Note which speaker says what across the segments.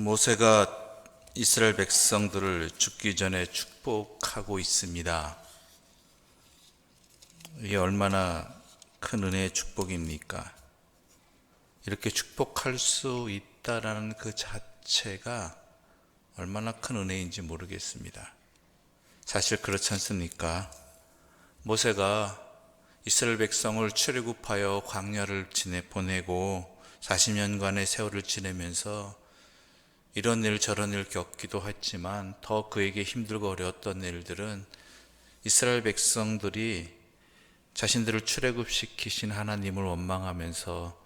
Speaker 1: 모세가 이스라엘 백성들을 죽기 전에 축복하고 있습니다. 이게 얼마나 큰 은혜의 축복입니까? 이렇게 축복할 수 있다라는 그 자체가 얼마나 큰 은혜인지 모르겠습니다. 사실 그렇지 않습니까? 모세가 이스라엘 백성을 출애굽하여 광야를 지내 보내고 40년간의 세월을 지내면서 이런 일 저런 일 겪기도 했지만 더 그에게 힘들고 어려웠던 일들은 이스라엘 백성들이 자신들을 출애굽시키신 하나님을 원망하면서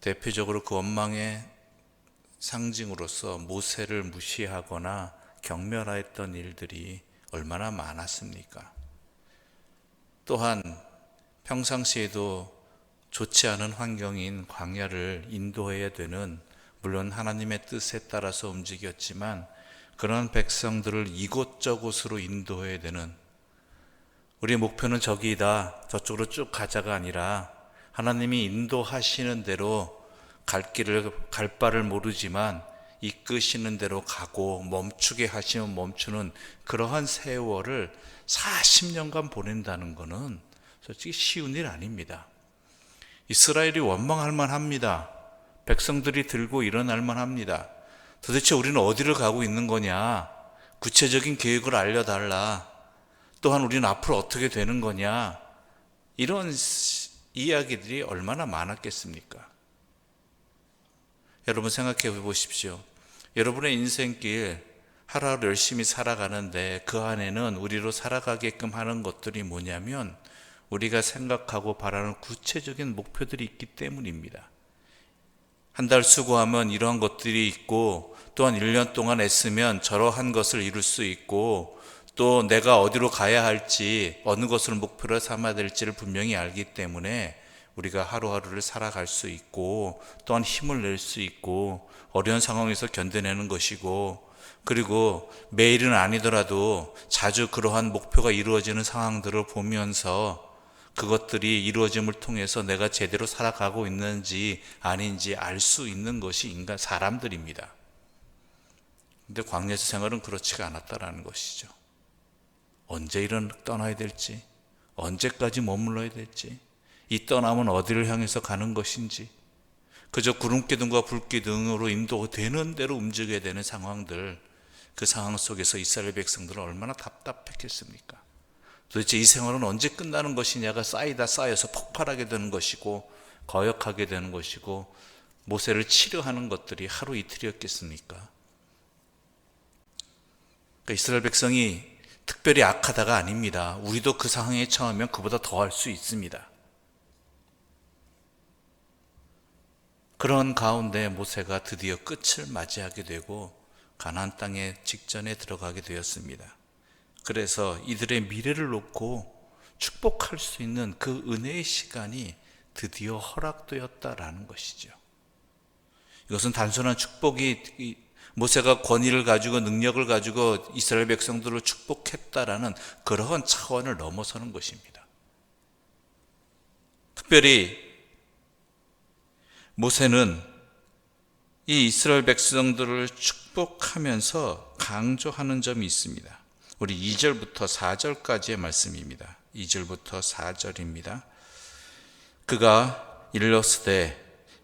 Speaker 1: 대표적으로 그 원망의 상징으로서 모세를 무시하거나 경멸하였던 일들이 얼마나 많았습니까? 또한 평상시에도 좋지 않은 환경인 광야를 인도해야 되는 물론 하나님의 뜻에 따라서 움직였지만 그런 백성들을 이곳저곳으로 인도해야 되는 우리의 목표는 저기다 저쪽으로 쭉 가자가 아니라 하나님이 인도하시는 대로 갈 길을 갈 바를 모르지만 이끄시는 대로 가고 멈추게 하시면 멈추는 그러한 세월을 40년간 보낸다는 것은 솔직히 쉬운 일 아닙니다. 이스라엘이 원망할 만합니다. 백성들이 들고 일어날 만 합니다. 도대체 우리는 어디를 가고 있는 거냐? 구체적인 계획을 알려달라. 또한 우리는 앞으로 어떻게 되는 거냐? 이런 이야기들이 얼마나 많았겠습니까? 여러분 생각해 보십시오. 여러분의 인생길 하루하루 열심히 살아가는데 그 안에는 우리로 살아가게끔 하는 것들이 뭐냐면 우리가 생각하고 바라는 구체적인 목표들이 있기 때문입니다. 한 달 수고하면 이러한 것들이 있고 또한 1년 동안 애쓰면 저러한 것을 이룰 수 있고 또 내가 어디로 가야 할지 어느 것을 목표로 삼아야 될지를 분명히 알기 때문에 우리가 하루하루를 살아갈 수 있고 또한 힘을 낼 수 있고 어려운 상황에서 견뎌내는 것이고 그리고 매일은 아니더라도 자주 그러한 목표가 이루어지는 상황들을 보면서 그것들이 이루어짐을 통해서 내가 제대로 살아가고 있는지 아닌지 알 수 있는 것이 인간 사람들입니다. 근데 광야에서 생활은 그렇지가 않았다라는 것이죠. 언제 일은 떠나야 될지, 언제까지 머물러야 될지, 이 떠나면 어디를 향해서 가는 것인지, 그저 구름기둥과 불기둥으로 인도되는 대로 움직여야 되는 상황들, 그 상황 속에서 이스라엘 백성들은 얼마나 답답했겠습니까? 도대체 이 생활은 언제 끝나는 것이냐가 쌓이다 쌓여서 폭발하게 되는 것이고 거역하게 되는 것이고 모세를 치료하는 것들이 하루 이틀이었겠습니까? 그러니까 이스라엘 백성이 특별히 악하다가 아닙니다. 우리도 그 상황에 처하면 그보다 더할 수 있습니다. 그런 가운데 모세가 드디어 끝을 맞이하게 되고 가나안 땅의 직전에 들어가게 되었습니다. 그래서 이들의 미래를 놓고 축복할 수 있는 그 은혜의 시간이 드디어 허락되었다라는 것이죠. 이것은 단순한 축복이 모세가 권위를 가지고 능력을 가지고 이스라엘 백성들을 축복했다라는 그러한 차원을 넘어서는 것입니다. 특별히 모세는 이 이스라엘 백성들을 축복하면서 강조하는 점이 있습니다. 우리 2절부터 4절까지의 말씀입니다. 2절부터 4절입니다. 그가 일러스되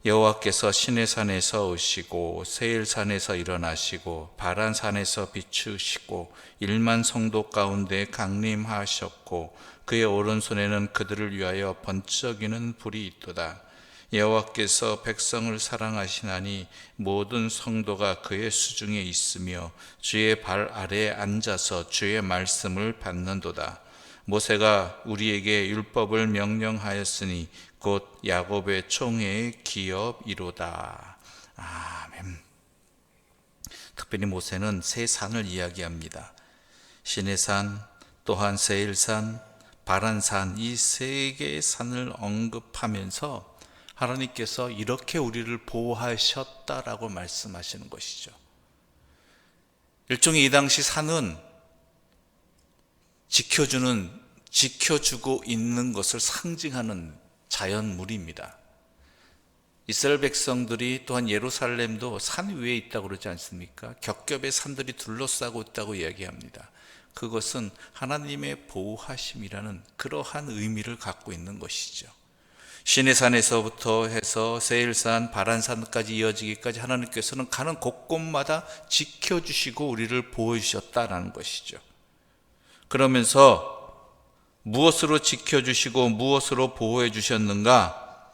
Speaker 1: 여호와께서 신의 산에서 오시고 세일 산에서 일어나시고 바란 산에서 비추시고 일만 성도 가운데 강림하셨고 그의 오른손에는 그들을 위하여 번쩍이는 불이 있도다. 여호와께서 백성을 사랑하시나니 모든 성도가 그의 수중에 있으며 주의 발 아래에 앉아서 주의 말씀을 받는도다. 모세가 우리에게 율법을 명령하였으니 곧 야곱의 총회의 기업이로다. 아멘. 특별히 모세는 세 산을 이야기합니다. 신의 산, 또한 세일산, 바란산 이 세 개의 산을 언급하면서 하나님께서 이렇게 우리를 보호하셨다라고 말씀하시는 것이죠. 일종의 이 당시 산은 지켜주는, 지켜주고 있는 것을 상징하는 자연물입니다. 이스라엘 백성들이 또한 예루살렘도 산 위에 있다고 그러지 않습니까? 겹겹의 산들이 둘러싸고 있다고 이야기합니다. 그것은 하나님의 보호하심이라는 그러한 의미를 갖고 있는 것이죠. 시내산에서부터 해서 세일산, 바란산까지 이어지기까지 하나님께서는 가는 곳곳마다 지켜주시고 우리를 보호해주셨다라는 것이죠. 그러면서 무엇으로 지켜주시고 무엇으로 보호해 주셨는가?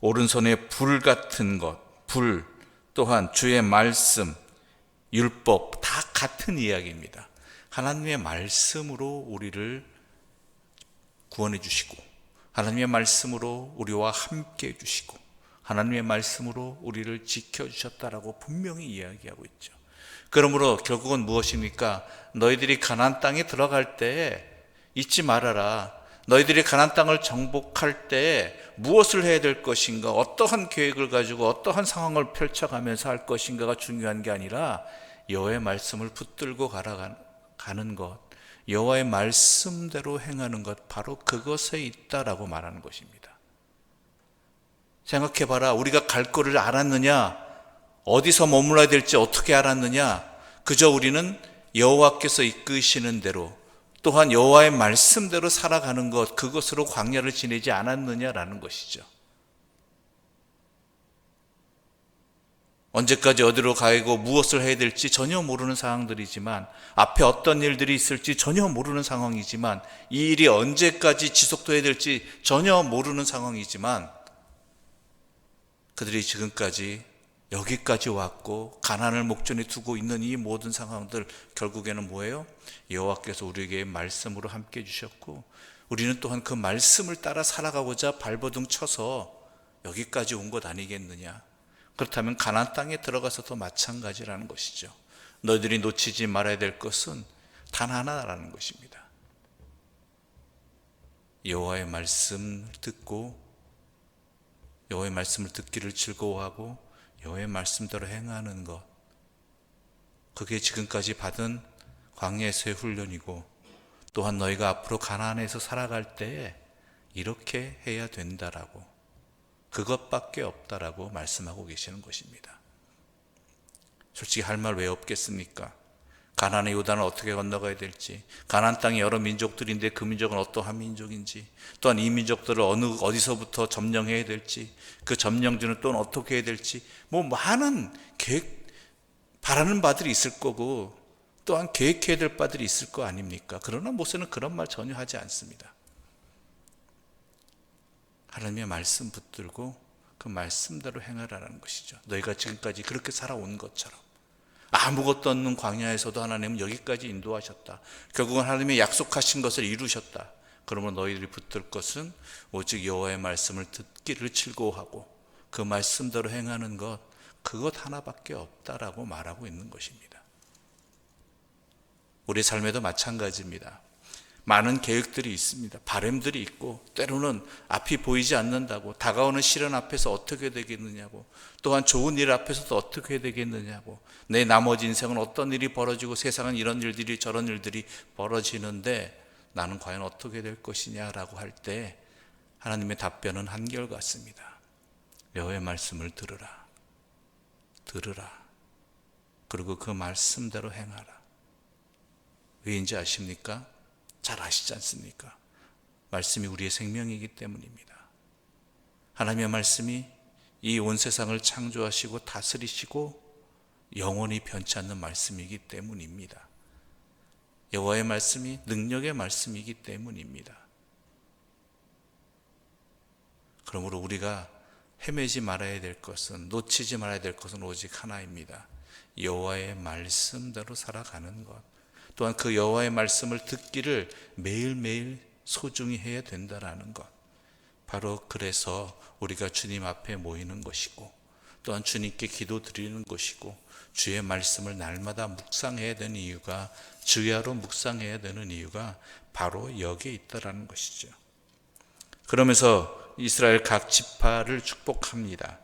Speaker 1: 오른손에 불 같은 것, 불, 또한 주의 말씀, 율법, 다 같은 이야기입니다. 하나님의 말씀으로 우리를 구원해 주시고, 하나님의 말씀으로 우리와 함께 해 주시고, 하나님의 말씀으로 우리를 지켜 주셨다라고 분명히 이야기하고 있죠. 그러므로 결국은 무엇입니까? 너희들이 가나안 땅에 들어갈 때 잊지 말아라. 너희들이 가나안 땅을 정복할 때 무엇을 해야 될 것인가, 어떠한 계획을 가지고 어떠한 상황을 펼쳐가면서 할 것인가가 중요한 게 아니라 여호와의 말씀을 붙들고 가는 것, 여호와의 말씀대로 행하는 것, 바로 그것에 있다라고 말하는 것입니다. 생각해 봐라. 우리가 갈 거를 알았느냐? 어디서 머물러야 될지 어떻게 알았느냐? 그저 우리는 여호와께서 이끄시는 대로 또한 여호와의 말씀대로 살아가는 것 그것으로 광야를 지내지 않았느냐라는 것이죠. 언제까지 어디로 가고 무엇을 해야 될지 전혀 모르는 상황들이지만 앞에 어떤 일들이 있을지 전혀 모르는 상황이지만 이 일이 언제까지 지속돼야 될지 전혀 모르는 상황이지만 그들이 지금까지 여기까지 왔고 가난을 목전에 두고 있는 이 모든 상황들 결국에는 뭐예요? 여호와께서 우리에게 말씀으로 함께 해 주셨고 우리는 또한 그 말씀을 따라 살아가고자 발버둥 쳐서 여기까지 온 것 아니겠느냐? 그렇다면 가나안 땅에 들어가서도 마찬가지라는 것이죠. 너희들이 놓치지 말아야 될 것은 단 하나라는 것입니다. 여호와의 말씀 듣고 여호와의 말씀을 듣기를 즐거워하고 여호와의 말씀대로 행하는 것 그게 지금까지 받은 광야에서의 훈련이고 또한 너희가 앞으로 가나안에서 살아갈 때에 이렇게 해야 된다라고 그것밖에 없다라고 말씀하고 계시는 것입니다. 솔직히 할 말 왜 없겠습니까? 가나안의 요단을 어떻게 건너가야 될지, 가나안 땅에 여러 민족들인데 그 민족은 어떠한 민족인지, 또한 이 민족들을 어느 어디서부터 점령해야 될지, 그 점령지는 또는 어떻게 해야 될지, 뭐 많은 계획 바라는 바들이 있을 거고, 또한 계획해야 될 바들이 있을 거 아닙니까? 그러나 모세는 그런 말 전혀 하지 않습니다. 하나님의 말씀 붙들고 그 말씀대로 행하라는 것이죠. 너희가 지금까지 그렇게 살아온 것처럼. 아무것도 없는 광야에서도 하나님은 여기까지 인도하셨다. 결국은 하나님의 약속하신 것을 이루셨다. 그러면 너희들이 붙들 것은 오직 여호와의 말씀을 듣기를 즐거워하고 그 말씀대로 행하는 것 그것 하나밖에 없다라고 말하고 있는 것입니다. 우리 삶에도 마찬가지입니다. 많은 계획들이 있습니다. 바램들이 있고 때로는 앞이 보이지 않는다고 다가오는 시련 앞에서 어떻게 되겠느냐고 또한 좋은 일 앞에서도 어떻게 되겠느냐고 내 나머지 인생은 어떤 일이 벌어지고 세상은 이런 일들이 저런 일들이 벌어지는데 나는 과연 어떻게 될 것이냐라고 할 때 하나님의 답변은 한결같습니다. 여호의 말씀을 들으라. 들으라. 그리고 그 말씀대로 행하라. 왜인지 아십니까? 잘 아시지 않습니까? 말씀이 우리의 생명이기 때문입니다. 하나님의 말씀이 이 온 세상을 창조하시고 다스리시고 영원히 변치 않는 말씀이기 때문입니다. 여호와의 말씀이 능력의 말씀이기 때문입니다. 그러므로 우리가 헤매지 말아야 될 것은 놓치지 말아야 될 것은 오직 하나입니다. 여호와의 말씀대로 살아가는 것. 또한 그 여호와의 말씀을 듣기를 매일매일 소중히 해야 된다라는 것. 바로 그래서 우리가 주님 앞에 모이는 것이고 또한 주님께 기도 드리는 것이고 주의 말씀을 날마다 묵상해야 되는 이유가 주야로 묵상해야 되는 이유가 바로 여기에 있다라는 것이죠. 그러면서 이스라엘 각 지파를 축복합니다.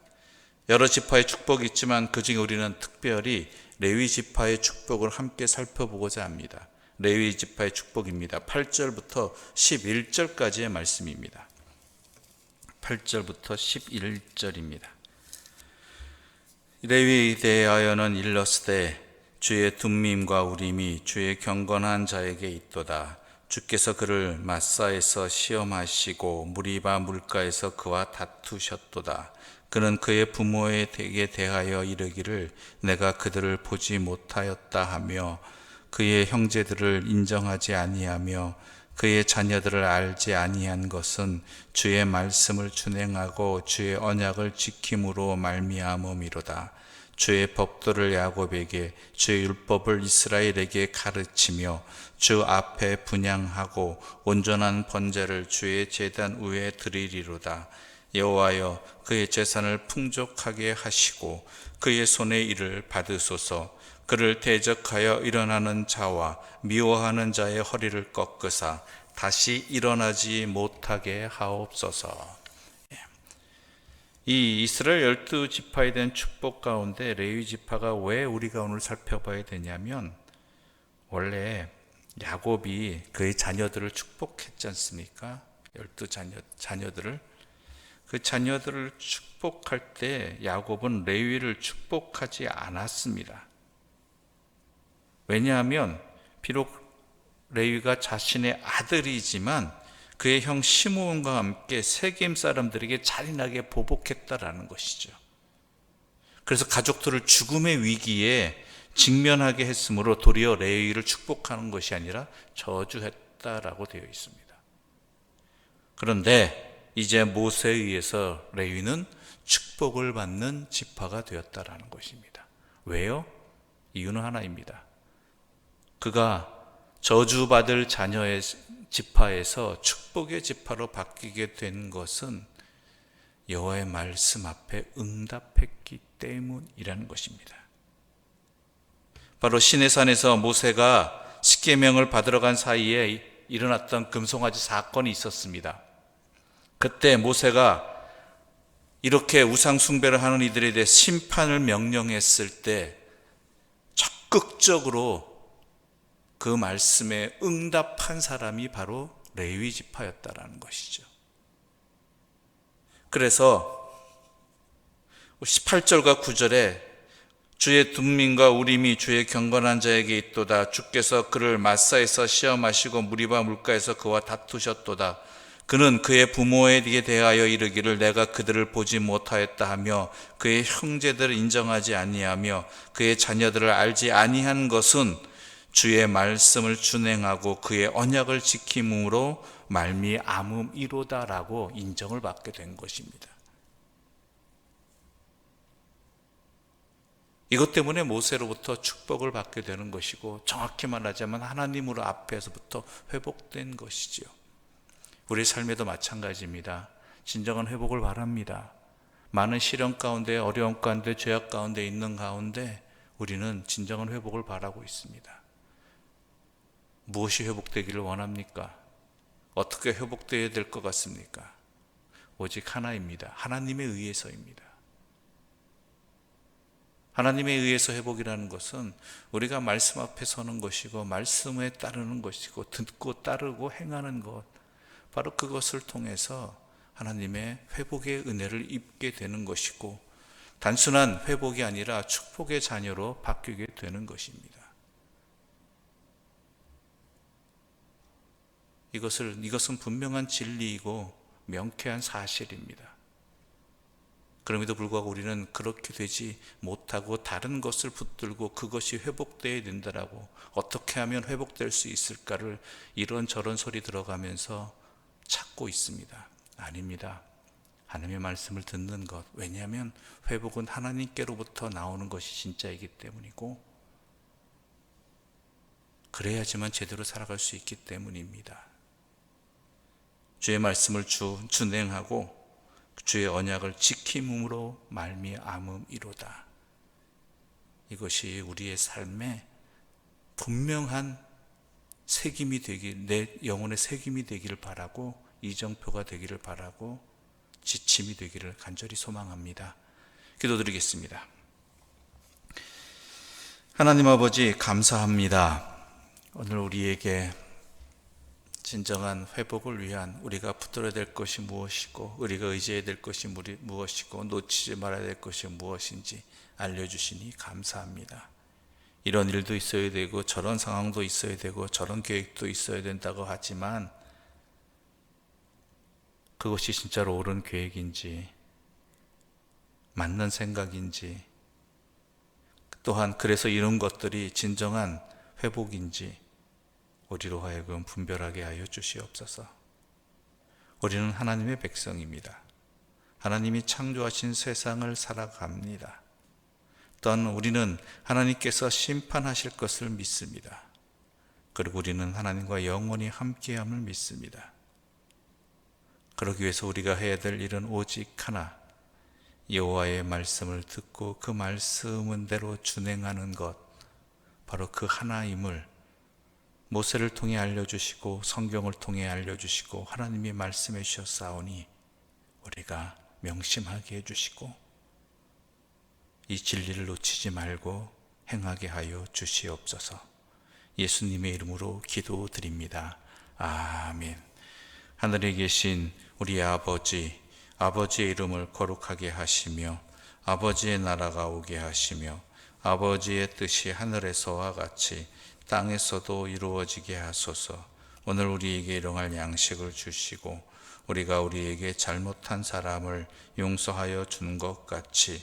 Speaker 1: 여러 지파의 축복이 있지만 그중에 우리는 특별히 레위 지파의 축복을 함께 살펴보고자 합니다. 레위 지파의 축복입니다. 8절부터 11절까지의 말씀입니다. 8절부터 11절입니다. 레위에 대하여는 일렀으되 주의 둠밈과 우림이 주의 경건한 자에게 있도다. 주께서 그를 마사에서 시험하시고 무리바 물가에서 그와 다투셨도다. 그는 그의 부모에게 대하여 이르기를 내가 그들을 보지 못하였다 하며 그의 형제들을 인정하지 아니하며 그의 자녀들을 알지 아니한 것은 주의 말씀을 준행하고 주의 언약을 지킴으로 말미암음이로다. 주의 법도를 야곱에게 주의 율법을 이스라엘에게 가르치며 주 앞에 분양하고 온전한 번제를 주의 제단 위에 드리리로다. 여호와여 그의 재산을 풍족하게 하시고 그의 손의 일을 받으소서. 그를 대적하여 일어나는 자와 미워하는 자의 허리를 꺾으사 다시 일어나지 못하게 하옵소서. 이 이스라엘 열두 지파에 대한 축복 가운데 레위 지파가 왜 우리가 오늘 살펴봐야 되냐면 원래 야곱이 그의 자녀들을 축복했지 않습니까? 열두 자녀 자녀들을 그 자녀들을 축복할 때 야곱은 레위를 축복하지 않았습니다. 왜냐하면 비록 레위가 자신의 아들이지만 그의 형 시므온과 함께 세겜 사람들에게 잔인하게 보복했다라는 것이죠. 그래서 가족들을 죽음의 위기에 직면하게 했으므로 도리어 레위를 축복하는 것이 아니라 저주했다라고 되어 있습니다. 그런데 이제 모세에 의해서 레위는 축복을 받는 지파가 되었다라는 것입니다. 왜요? 이유는 하나입니다. 그가 저주받을 자녀의 지파에서 축복의 지파로 바뀌게 된 것은 여호와의 말씀 앞에 응답했기 때문이라는 것입니다. 바로 시내산에서 모세가 십계명을 받으러 간 사이에 일어났던 금송아지 사건이 있었습니다. 그때 모세가 이렇게 우상 숭배를 하는 이들에 대해 심판을 명령했을 때 적극적으로 그 말씀에 응답한 사람이 바로 레위 지파였다라는 것이죠. 그래서 18절과 9절에 주의 둠민과 우림이 주의 경건한 자에게 있도다. 주께서 그를 마사에서 시험하시고 무리바 물가에서 그와 다투셨도다. 그는 그의 부모에게 대하여 이르기를 내가 그들을 보지 못하였다 하며 그의 형제들을 인정하지 아니하며 그의 자녀들을 알지 아니한 것은 주의 말씀을 준행하고 그의 언약을 지킴으로 말미암음이로다라고 인정을 받게 된 것입니다. 이것 때문에 모세로부터 축복을 받게 되는 것이고 정확히 말하자면 하나님으로 앞에서부터 회복된 것이지요. 우리 삶에도 마찬가지입니다. 진정한 회복을 바랍니다. 많은 시련 가운데 어려움 가운데 죄악 가운데 있는 가운데 우리는 진정한 회복을 바라고 있습니다. 무엇이 회복되기를 원합니까? 어떻게 회복되어야 될 것 같습니까? 오직 하나입니다. 하나님에 의해서입니다. 하나님에 의해서 회복이라는 것은 우리가 말씀 앞에 서는 것이고 말씀에 따르는 것이고 듣고 따르고 행하는 것 바로 그것을 통해서 하나님의 회복의 은혜를 입게 되는 것이고 단순한 회복이 아니라 축복의 자녀로 바뀌게 되는 것입니다. 이것을 이것은 분명한 진리이고 명쾌한 사실입니다. 그럼에도 불구하고 우리는 그렇게 되지 못하고 다른 것을 붙들고 그것이 회복되어야 된다라고 어떻게 하면 회복될 수 있을까를 이런 저런 소리 들어가면서 찾고 있습니다. 아닙니다. 하나님의 말씀을 듣는 것. 왜냐하면 회복은 하나님께로부터 나오는 것이 진짜이기 때문이고 그래야지만 제대로 살아갈 수 있기 때문입니다. 주의 말씀을 주, 준행하고 주의 언약을 지킴으로 말미암음이로다. 이것이 우리의 삶에 분명한 책임이 되길 내 영혼의 책임이 되기를 바라고 이정표가 되기를 바라고 지침이 되기를 간절히 소망합니다. 기도드리겠습니다. 하나님 아버지 감사합니다. 오늘 우리에게 진정한 회복을 위한 우리가 붙들어야 될 것이 무엇이고 우리가 의지해야 될 것이 무엇이고 놓치지 말아야 될 것이 무엇인지 알려주시니 감사합니다. 이런 일도 있어야 되고 저런 상황도 있어야 되고 저런 계획도 있어야 된다고 하지만 그것이 진짜로 옳은 계획인지 맞는 생각인지 또한 그래서 이런 것들이 진정한 회복인지 우리로 하여금 분별하게 하여 주시옵소서. 우리는 하나님의 백성입니다. 하나님이 창조하신 세상을 살아갑니다. 또한 우리는 하나님께서 심판하실 것을 믿습니다. 그리고 우리는 하나님과 영원히 함께함을 믿습니다. 그러기 위해서 우리가 해야 될 일은 오직 하나, 여호와의 말씀을 듣고 그 말씀은 대로 준행하는 것, 바로 그 하나임을 모세를 통해 알려주시고 성경을 통해 알려주시고 하나님이 말씀해 주셨사오니 우리가 명심하게 해주시고 이 진리를 놓치지 말고 행하게 하여 주시옵소서. 예수님의 이름으로 기도드립니다. 아멘. 하늘에 계신 우리 아버지, 아버지의 이름을 거룩하게 하시며 아버지의 나라가 오게 하시며 아버지의 뜻이 하늘에서와 같이 땅에서도 이루어지게 하소서. 오늘 우리에게 일용할 양식을 주시고 우리가 우리에게 잘못한 사람을 용서하여 준 것 같이